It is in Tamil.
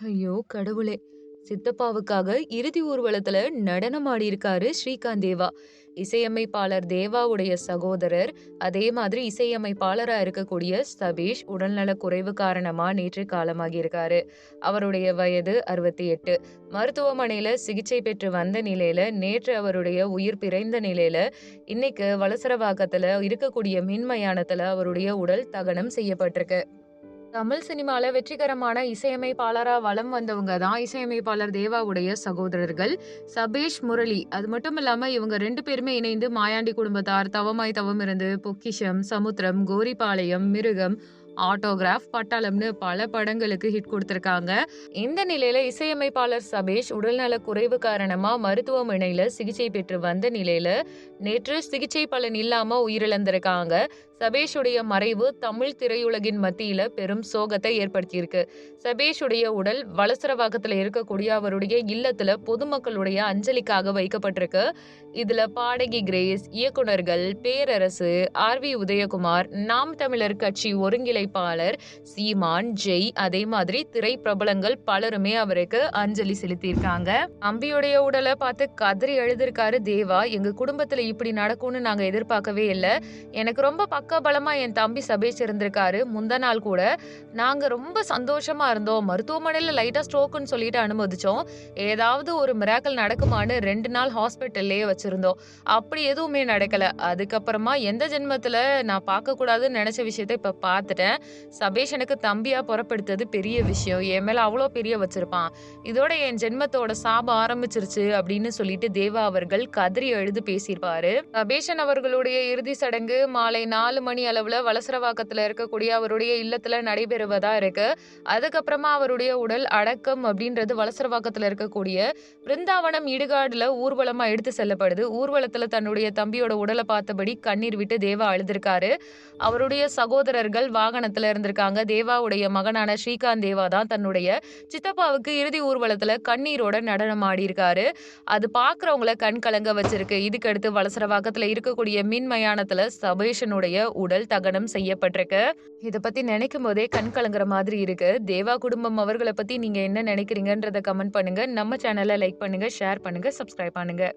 ஐயோ கடவுளே! சித்தப்பாவுக்காக இறுதி ஊர்வலத்துல நடனம் ஆடியிருக்காரு ஸ்ரீகாந்த் தேவா. இசையமைப்பாளர் தேவாவுடைய சகோதரர், அதே மாதிரி இசையமைப்பாளரா இருக்கக்கூடிய சபீஷ் உடல்நலக் குறைவு காரணமா நேற்று காலமாகியிருக்காரு. அவருடைய வயது 68. மருத்துவமனையில சிகிச்சை பெற்று வந்த நிலையில, நேற்று அவருடைய உயிர் பிறந்த நிலையில, இன்னைக்கு வளசரவாக்கத்துல இருக்கக்கூடிய மின்மயானத்தில் அவருடைய உடல் தகனம் செய்யப்பட்டிருக்கு. தமிழ் சினிமால வெற்றிகரமான இசையமைப்பாளரா வலம் வந்தவங்க தான் இசையமைப்பாளர் தேவாவுடைய சகோதரர்கள் சபேஷ், முரளி. அது மட்டும் இல்லாம இவங்க ரெண்டு பேருமே இணைந்து மாயாண்டி குடும்பத்தார், தவமாய் தவமிருந்து, பொக்கிஷம், சமுத்திரம், கோரிபாளையம் மிருகம், ஆட்டோகிராஃப் பட்டாளம்னு பல படங்களுக்கு ஹிட் கொடுத்துருக்காங்க இந்த நிலையில இசையமைப்பாளர் சபேஷ் உடல்நலக் குறைவு காரணமா மருத்துவமனையில சிகிச்சை பெற்று வந்த நிலையில, நேற்று சிகிச்சை பலன் இல்லாம உயிரிழந்திருக்காங்க. சபேஷுடைய மறைவு தமிழ் திரையுலகின் மத்தியில பெரும் சோகத்தை ஏற்படுத்தியிருக்கு. சபேஷுடைய உடல் வளசரவாக்கத்துல இருக்கக்கூடிய அவருடைய இல்லத்துல பொதுமக்களுடைய அஞ்சலிக்காக வைக்கப்பட்டிருக்கு. இதுல பாடகி கிரேஸ், இயக்குனர்கள் பேரரசு, ஆர். வி. உதயகுமார், நாம் தமிழர் கட்சி ஒருங்கிணைப்பாளர் சீமான், ஜெய் அதே மாதிரி திரை பிரபலங்கள் பலருமே அவருக்கு அஞ்சலி செலுத்தியிருக்காங்க. அம்பியுடைய உடலை பார்த்து கதறி எழுதியிருக்காரு தேவா. எங்க குடும்பத்துல இப்படி நடக்கும்னு நாங்க எதிர்பார்க்கவே இல்லை எனக்கு ரொம்ப பக்கபலமா என் தம்பி சபேஷ் இருந்திருக்காரு. நாள் கூட நாங்க ரொம்ப சந்தோஷமா இருந்தோம். மருத்துவமனையில லைட்டா ஸ்ட்ரோக்குன்னு சொல்லிட்டு அனுமதிச்சோம். ஏதாவது ஒரு மிராக்கல் நடக்குமான்னு ரெண்டு நாள் ஹாஸ்பிட்டல்லயே வச்சிருந்தோம். அப்படி எதுவுமே நடக்கல. அதுக்கப்புறமா எந்த ஜென்மத்துல நான் பார்க்கக்கூடாதுன்னு நினைச்ச விஷயத்த இப்ப பார்த்துட்டேன். சபேஷ் எனக்கு தம்பியா புறப்படுத்தது பெரிய விஷயம். என் மேல அவ்வளோ பெரிய வச்சிருப்பான். இதோட என் ஜென்மத்தோட சாபம் ஆரம்பிச்சிருச்சு அப்படின்னு சொல்லிட்டு தேவா அவர்கள் கதறி அழுது பேசியிருப்பாரு. சபேஷன் அவர்களுடைய இறுதி சடங்கு மாலை நாலு மணி அளவில் வலசரவாக்கத்தில் இருக்கக்கூடிய அவருடைய இல்லத்தில் நடைபெறுவதா இருக்கு. அதுக்கப்புறமா அவருடைய உடல் அடக்கம் அப்படின்றது வலசரவாக்கத்தில் இருக்கக்கூடிய பிருந்தாவனம் இடுகாடுல ஊர்வலமாக எடுத்து செல்லப்படுது. ஊர்வலத்தில் தன்னுடைய தம்பியோட உடலை பார்த்தபடி கண்ணீர் விட்டு தேவா அழுதிருக்காரு. அவருடைய சகோதரர்கள் வாகனத்தில் இருந்திருக்காங்க. தேவாவுடைய மகனான ஸ்ரீகாந்த் தேவா தான் தன்னுடைய சித்தப்பாவுக்கு இறுதி ஊர்வலத்தில் கண்ணீரோட நடனம் ஆடியிருக்காரு. அது பார்க்குறவங்கள கண் கலங்க வச்சிருக்கு. இதுக்கடுத்து வலசரவாக்கத்தில் இருக்கக்கூடிய மின் மயானத்தில் சபேஷனுடைய உடல் தகனம் செய்யப்பட்டிருக்கு. இத பத்தி நினைக்கும் போதே கண் கலங்குற மாதிரி இருக்கு. தேவா குடும்பம் அவர்களை பத்தி நீங்க என்ன நினைக்கிறீங்கன்றத கமெண்ட் பண்ணுங்க. நம்ம சேனலை லைக் பண்ணுங்க, ஷேர் பண்ணுங்க, சப்ஸ்கிரைப் பண்ணுங்க.